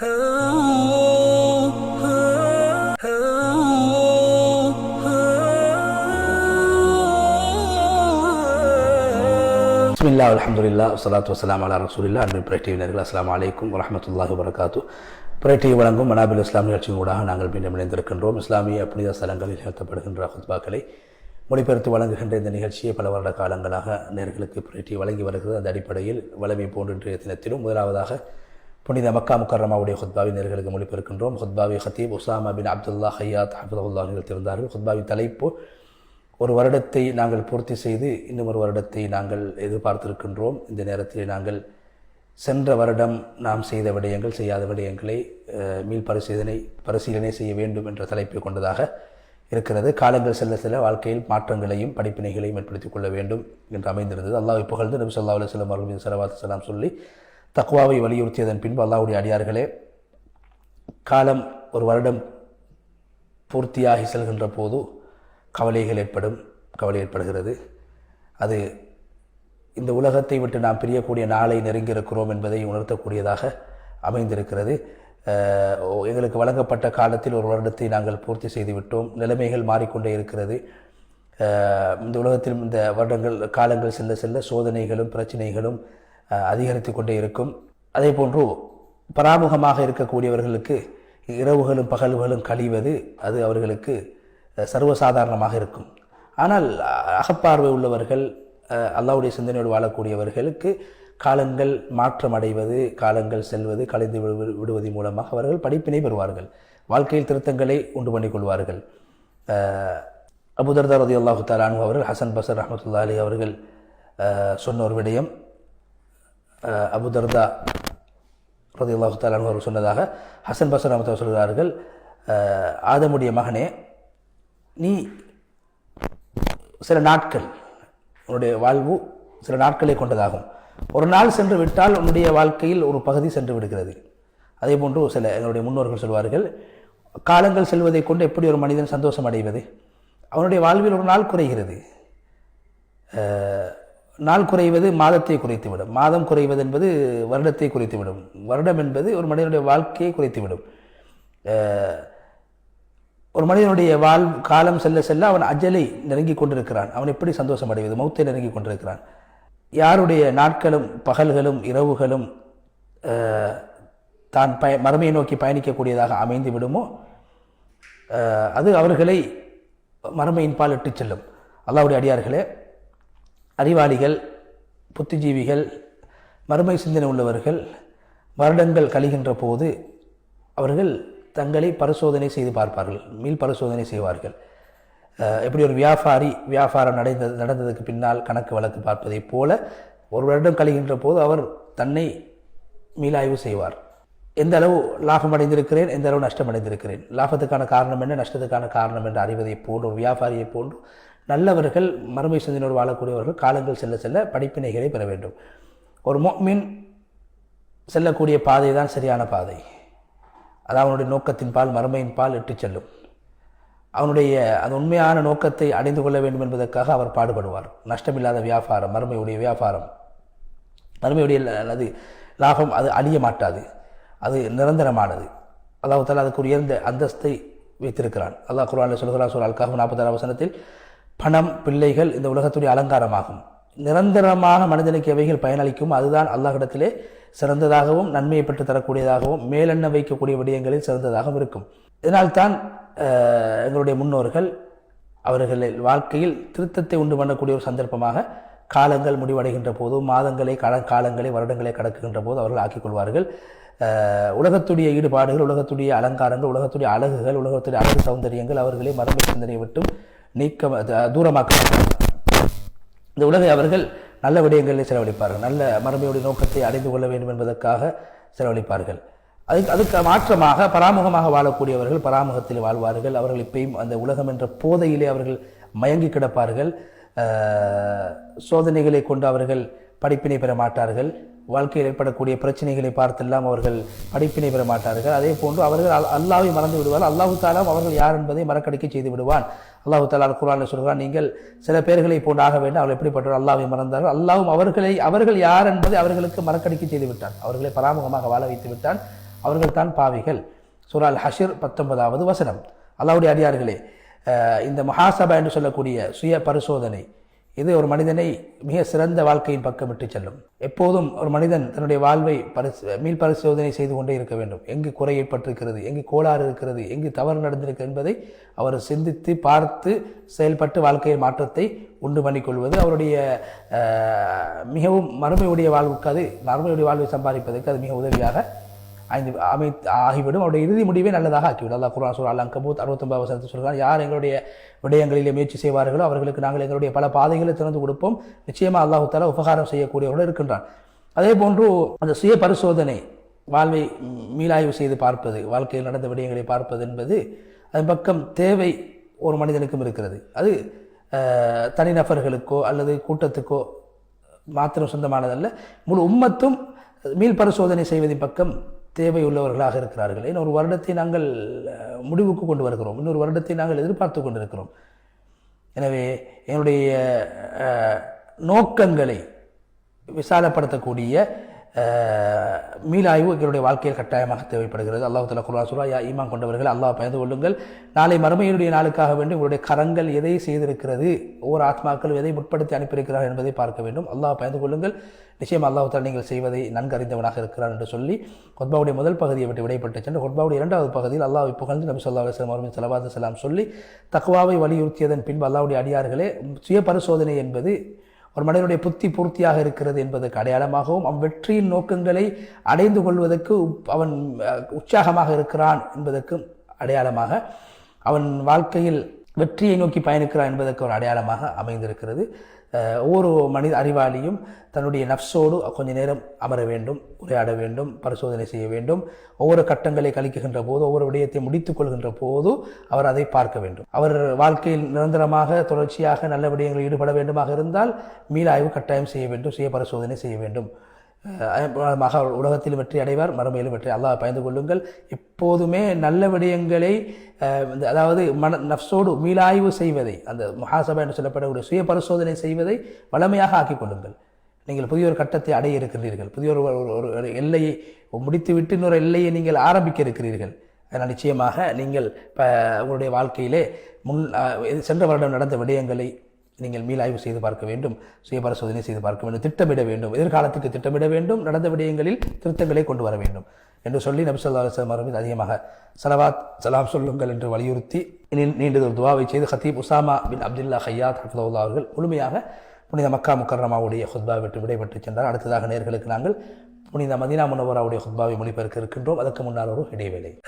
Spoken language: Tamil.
பிஸ்மில்லா அலமதுல்லா வசலாத்து வசலாம் அலா ரசூலில்லா அன்பின் பிரட்டிவினர்கள் அஸ்லாம் அலைக்கும் வரமத்துல்லாஹி வரகாத்து பிரட்டி வழங்கும் மனாபில் இஸ்லாம் நிகழ்ச்சியின் ஊடாக நாங்கள் மீண்டும் இணைந்திருக்கின்றோம் இஸ்லாமிய புனித ஸ்தலங்களில் நிகழ்த்தப்படுகின்ற ஹுத்பாக்களை மொழிபெயர்த்து வழங்குகின்ற இந்த நிகழ்ச்சியை பல வருட காலங்களாக நேர்களுக்கு பிரட்டி வழங்கி வருகிறது அந்த அடிப்படையில் வளமை போன்ற இன்றைய தினத்திலும் முதலாவதாக புனித மக்கா முக்கரமாவுடைய ஹுத்பாவை நேர்களுக்கு மொழிபெயர்க்கின்றோம். ஹுத்பாவி ஹத்தீப் உசாமா பின் அப்துல்லா ஹையாத் ஹபிதுல்லா நிகழ்த்திருந்தார்கள் ஹுத்பாவின் தலைப்பு ஒரு வருடத்தை நாங்கள் பூர்த்தி செய்து இன்னும் ஒரு வருடத்தை நாங்கள் எதிர்பார்த்திருக்கின்றோம். இந்த நேரத்தில் நாங்கள் சென்ற வருடம் நாம் செய்த விடயங்கள் செய்யாத விடயங்களை மீள் பரிசீலனை பரிசீலனை செய்ய வேண்டும் என்ற தலைப்பை கொண்டதாக இருக்கிறது. காலங்கள் செல்ல செல்ல வாழ்க்கையில் மாற்றங்களையும் படிப்பினைகளையும் ஏற்படுத்திக் கொள்ள வேண்டும் என்று அமைந்திருந்தது. அல்லாஹ் புகழ்ந்து நபி சொல்லா அலுவலம் அவர்கள் மீது சலவாத்து சலாம் சொல்லி தக்குவாவை வலியுறுத்தியதன் பின்பு அல்லாவுடைய அடியார்களே காலம் ஒரு வருடம் பூர்த்தியாகி செல்கின்ற போது கவலைகள் ஏற்படும் கவலை ஏற்படுகிறது. அது இந்த உலகத்தை விட்டு நாம் பிரியக்கூடிய நாளை நெருங்கியிருக்கிறோம் என்பதை உணர்த்தக்கூடியதாக அமைந்திருக்கிறது. எங்களுக்கு வழங்கப்பட்ட காலத்தில் ஒரு வருடத்தை நாங்கள் பூர்த்தி செய்து விட்டோம். நிலைமைகள் மாறிக்கொண்டே இருக்கிறது. இந்த உலகத்தில் இந்த வருடங்கள் காலங்கள் செல்ல செல்ல சோதனைகளும் பிரச்சனைகளும் அதிகரித்து கொண்டே இருக்கும். அதே போன்று பராமுகமாக இருக்கக்கூடியவர்களுக்கு இரவுகளும் பகல்களும் கழிவது அது அவர்களுக்கு சர்வசாதாரணமாக இருக்கும். ஆனால் அகப்பார்வை உள்ளவர்கள் அல்லாவுடைய சிந்தனையோடு வாழக்கூடியவர்களுக்கு காலங்கள் மாற்றம் அடைவது காலங்கள் செல்வது கலைந்து விடு- விடுவதன் மூலமாக அவர்கள் படிப்பினை பெறுவார்கள். வாழ்க்கையில் திருத்தங்களை உண்டு பண்ணிக்கொள்வார்கள் கொள்வார்கள். அஹ், ரதி அல்லாஹு தாலானு அவர்கள் ஹசன் பசர் ரஹமத்துல்லா அலி அவர்கள் சொன்ன ஒரு விடயம். அபுதர்தா ரதி அல்லாஹு தாலான் அவர்கள் சொன்னதாக ஹசன் பசன் ரஹமத்துல்லா சொல்கிறார்கள் ஆதமுடைய மகனே நீ சில நாட்கள் உன்னுடைய வாழ்வு சில நாட்களை கொண்டதாகும். ஒரு நாள் சென்று விட்டால் உன்னுடைய வாழ்க்கையில் ஒரு பகுதி சென்று விடுகிறது. அதே போன்று சில எங்களுடைய முன்னோர்கள் சொல்வார்கள் காலங்கள் செல்வதை கொண்டு எப்படி ஒரு மனிதன் சந்தோஷம் அடைவது? அவனுடைய வாழ்வில் ஒரு நாள் குறைகிறது. நாள் குறைவது மாதத்தை குறைத்துவிடும். மாதம் குறைவது என்பது வருடத்தை குறைத்துவிடும். வருடம் என்பது ஒரு மனிதனுடைய வாழ்க்கையை குறைத்துவிடும். ஒரு மனிதனுடைய வாழ் காலம் செல்ல செல்ல அவன் அஜலை நெருங்கி கொண்டிருக்கிறான். அவன் எப்படி சந்தோஷம் அடைவது? மௌத்தை நெருங்கி கொண்டிருக்கிறான். யாருடைய நாட்களும் பகல்களும் இரவுகளும் தான் பய மறுமையை நோக்கி பயணிக்கக்கூடியதாக அமைந்து விடுமோ? அது அவர்களை மறுமையின் பால் இட்டுச் செல்லும். அல்லாவுடைய அடியார்களே அறிவாளிகள் புத்திஜீவிகள் மறுமை சிந்தனை உள்ளவர்கள் வருடங்கள் கழிகின்ற போது அவர்கள் தங்களை பரிசோதனை செய்து பார்ப்பார்கள். மீள் பரிசோதனை செய்வார்கள். எப்படி ஒரு வியாபாரி வியாபாரம் நடந்தது நடந்ததுக்கு பின்னால் கணக்கு வழக்கு பார்ப்பதைப் போல ஒரு வருடம் கழிகின்ற போது அவர் தன்னை மீளாய்வு செய்வார். எந்த அளவு லாபம் அடைந்திருக்கிறேன் எந்த அளவு நஷ்டம் அடைந்திருக்கிறேன்? லாபத்துக்கான காரணம் என்ன நஷ்டத்துக்கான காரணம் என்று அறிவதைப் போன்று ஒரு வியாபாரியைப் போன்று நல்லவர்கள் மறுமை சிந்தனையோடு வாழக்கூடியவர்கள் காலங்கள் செல்ல செல்ல படிப்பினைகளை பெற வேண்டும். ஒரு மொமின் செல்லக்கூடிய பாதை தான் சரியான பாதை. அது அவனுடைய நோக்கத்தின் பால் மறுமையின் பால் இட்டுச் செல்லும். அவனுடைய அந்த உண்மையான நோக்கத்தை அடைந்து கொள்ள வேண்டும் என்பதற்காக அவர் பாடுபடுவார். நஷ்டமில்லாத வியாபாரம் மறுமையுடைய வியாபாரம். மறுமையுடைய அது லாபம் அது அழிய மாட்டாது. அது நிரந்தரமானது. அல்லாஹ் தாலா அதுக்கு உயர்ந்த அந்தஸ்தை வைத்திருக்கிறான். அல்லாஹ் குர்ஆனில் சொல்கிறான் சொல் அல்காஹ் நாற்பத்தாறு வசனத்தில் பணம் பிள்ளைகள் இந்த உலகத்துடைய அலங்காரமாகும். நிரந்தரமாக மனிதனுக்கு எவைகள் பயனளிக்கும்? அதுதான் அல்லாஹிடத்திலே சிறந்ததாகவும் நன்மையை பெற்று தரக்கூடியதாகவும் மேலெண்ண வைக்கக்கூடிய விடயங்களில் சிறந்ததாகவும் இருக்கும். இதனால்தான் எங்களுடைய முன்னோர்கள் அவர்களில் வாழ்க்கையில் திருத்தத்தை உண்டு பண்ணக்கூடிய ஒரு சந்தர்ப்பமாக காலங்கள் முடிவடைகின்ற போது மாதங்களை கால காலங்களை வருடங்களை கடக்குகின்ற போது அவர்கள் ஆக்கிக் கொள்வார்கள். உலகத்துடைய ஈடுபாடுகள் உலகத்துடைய அலங்காரங்கள் உலகத்துடைய அழகுகள் உலகத்துடைய அழகு சௌந்தரியங்கள் அவர்களை மரபு சிந்தனை விட்டும் நீக்க தூரமாக்க. இந்த உலகை அவர்கள் நல்ல விடயங்களில் செலவழிப்பார்கள். நல்ல மரபையுடைய நோக்கத்தை அடைந்து கொள்ள வேண்டும் என்பதற்காக செலவழிப்பார்கள். அதுக்கு அதுக்கு மாற்றமாக பராமுகமாக வாழக்கூடியவர்கள் பராமுகத்தில் வாழ்வார்கள். அவர்கள் இப்பயும் அந்த உலகம் என்ற போதையிலே அவர்கள் மயங்கி கிடப்பார்கள். சோதனைகளை கொண்டு அவர்கள் படிப்பினை பெற மாட்டார்கள். வாழ்க்கையில் ஏற்படக்கூடிய பிரச்சனைகளை பார்த்தெல்லாம் அவர்கள் படிப்பினை பெற மாட்டார்கள். அதே போன்று அவர்கள் அல்- அல்லாஹ்வை மறந்து விடுவார் அல்லாஹு தாலாம் அவர்கள் யார் என்பதை மறக்கடிக்க செய்து விடுவான். அல்லாஹு தாலா குரானில் சொல்கிறான் நீங்கள் சில பேர்களை போன்று ஆக வேண்டும். அவர்கள் எப்படிப்பட்டவர் அல்லாவை மறந்தார்கள். அல்லாவும் அவர்களை அவர்கள் யார் என்பதை அவர்களுக்கு மறக்கடிக்க செய்து விட்டான். அவர்களை பராமுகமாக வாழ வைத்து விட்டான். அவர்கள் தான் பாவிகள். சுரால் ஹஷிர் பத்தொன்பதாவது வசனம். அல்லாவுடைய அடியார்களே இந்த மகாசபா என்று சொல்லக்கூடிய சுய பரிசோதனை இது ஒரு மனிதனை மிக சிறந்த வாழ்க்கையின் பக்கம் விட்டு செல்லும். எப்போதும் ஒரு மனிதன் தன்னுடைய வாழ்வை பரிசு மீள் பரிசோதனை செய்து கொண்டே இருக்க வேண்டும். எங்கு குறை ஏற்பட்டிருக்கிறது எங்கு கோளாறு இருக்கிறது எங்கு தவறு நடந்திருக்கு என்பதை அவர் சிந்தித்து பார்த்து செயல்பட்டு வாழ்க்கையின் மாற்றத்தை உண்டு பண்ணிக்கொள்வது அவருடைய மிகவும் மறுமையுடைய வாழ்வுக்கு அது மறுமையுடைய வாழ்வை சம்பாதிப்பதற்கு அது மிக உதவியாக ஐந்து அமை ஆகிவிடும். அவருடைய இறுதி முடிவே நல்லதாக ஆக்கிவிடும். அல்லா குரான் சூரா அல் அங்கபூத் அறுபத்தொன்பது வசனத்தை சொல்கிறார் யார் எங்களுடைய விடயங்களிலே முயற்சி செய்வார்களோ அவர்களுக்கு நாங்கள் எங்களுடைய பல பாதைகளை திறந்து கொடுப்போம். நிச்சயமாக அல்லாஹு தாலா உபகாரம் செய்யக்கூடியவர்கள் இருக்கின்றான். அதே போன்று அந்த சுய பரிசோதனை வாழ்வை மீளாய்வு செய்து பார்ப்பது வாழ்க்கையில் நடந்த விடயங்களை பார்ப்பது என்பது அதன் பக்கம் தேவை ஒரு மனிதனுக்கும் இருக்கிறது. அது தனிநபர்களுக்கோ அல்லது கூட்டத்துக்கோ மாத்திரம் சொந்தமானதல்ல. முழு உம்மத்தும் மீள் பரிசோதனை செய்வதின் பக்கம் தேவையுள்ளவர்களாக இருக்கிறார்கள். இன்னொரு வருடத்தை நாங்கள் முடிவுக்கு கொண்டு வருகிறோம். இன்னொரு வருடத்தை நாங்கள் எதிர்பார்த்து கொண்டிருக்கிறோம். எனவே என்னுடைய நோக்கங்களை விசாலப்படுத்தக்கூடிய மீளாய்வு எங்களுடைய வாழ்க்கையில் கட்டாயமாக தேவைப்படுகிறது. அல்லாஹ் தலா குர்ஆன் சுரா யா ஈமான் கொண்டவர்கள் அல்லாஹ் பயந்து கொள்ளுங்கள். நாளை மறுமையினுடைய நாளுக்காக வேண்டும் உங்களுடைய கரங்கள் எதை செய்திருக்கிறது ஒவ்வொரு ஆத்மாக்கள் எதை முற்படுத்தி அனுப்பியிருக்கிறார் என்பதை பார்க்க வேண்டும். அல்லாஹ் பயந்து கொள்ளுங்கள். நிச்சயம் அல்லாஹால நீங்கள் செய்வதை நன்கு அறிந்தவனாக இருக்கிறார் என்று சொல்லி கொத்பாவுடைய முதல் பகுதியை விட்டு விடைபட்டு சென்று கொத்பாவுடைய இரண்டாவது பகுதியில் அல்லாஹ் புகழ்ந்து நபி சொல்லா அலுவலம் அவர்கள் செலவாத செல்லாம் சொல்லி தக்குவாவை வலியுறுத்தியதன் பின்பு அல்லாவுடைய அடியார்களே சுய பரிசோதனை என்பது ஒரு மனிதனுடைய புத்தி பூர்த்தியாக இருக்கிறது என்பதற்கு அடையாளமாகவும் அவன் வெற்றியின் நோக்கங்களை அடைந்து கொள்வதற்கு அவன் உற்சாகமாக இருக்கிறான் என்பதற்கும் அடையாளமாக அவன் வாழ்க்கையில் வெற்றியை நோக்கி பயணிக்கிறான் என்பதற்கு ஒரு அடையாளமாக அமைந்திருக்கிறது. ஒவ்வொரு மனித அறிவாளியும் தன்னுடைய நஃப்ஸோடு கொஞ்ச நேரம் அமர வேண்டும் உரையாட வேண்டும் பரிசோதனை செய்ய வேண்டும். ஒவ்வொரு கட்டங்களை கழிக்கின்ற போது ஒவ்வொரு விடயத்தை முடித்துக் கொள்கின்ற போது அவர் அதை பார்க்க வேண்டும். அவர் வாழ்க்கையில் நிரந்தரமாக தொடர்ச்சியாக நல்ல விடயங்களில் ஈடுபட வேண்டுமாக இருந்தால் மீளாய்வு கட்டாயம் செய்ய வேண்டும் சுய பரிசோதனை செய்ய வேண்டும். மக உலகத்தில் வெற்றி அடைவார் மறுமையிலும் வெற்றி. அல்லாஹ் பயந்து கொள்ளுங்கள். எப்போதுமே நல்ல விடயங்களை இந்த அதாவது மன நஃப்ஸோடு மீளாய்வு செய்வதை அந்த மகாசபா என்று சொல்லப்படக்கூடிய சுய பரிசோதனை செய்வதை வளமையாக ஆக்கிக் கொள்ளுங்கள். நீங்கள் புதிய ஒரு கட்டத்தை அடைய இருக்கின்றீர்கள் புதிய ஒரு ஒரு- ஒரு எல்லையை முடித்துவிட்டு இன்னொரு எல்லையை நீங்கள் ஆரம்பிக்க இருக்கிறீர்கள். அதனால் நிச்சயமாக நீங்கள் இப்போ உங்களுடைய வாழ்க்கையிலே முன் சென்ற வருடம் நடந்த விடயங்களை நீங்கள் மீளாய்வு செய்து பார்க்க வேண்டும் சுய பரிசோதனை செய்து பார்க்க வேண்டும் திட்டமிட வேண்டும். எதிர்காலத்துக்கு திட்டமிட வேண்டும் நடந்த விடயங்களில் திருத்தங்களை கொண்டு வர வேண்டும் என்று சொல்லி நபிசல்லா அலுவலம் அவர்கள் அதிகமாக சலவாத் சலாம் சொல்லுங்கள் என்று வலியுறுத்தி நீ- நீண்டதொரு துவாவை செய்து ஹத்தீப் உசாமா பின் அப்துல்லா ஹையாத் ஹஃபதுல்லா அவர்கள் முழுமையாக புனித மக்கா முக்கர்ரமாவுடைய ஹுத்பா விட்டு விடைபெற்று சென்றார். அடுத்ததாக நேர்களுக்கு நாங்கள் புனித மதினா முனவராவுடைய ஹுத்பாவை மொழிபெயர்க்க இருக்கின்றோம். அதற்கு முன்னால் ஒரு இடைவேளை.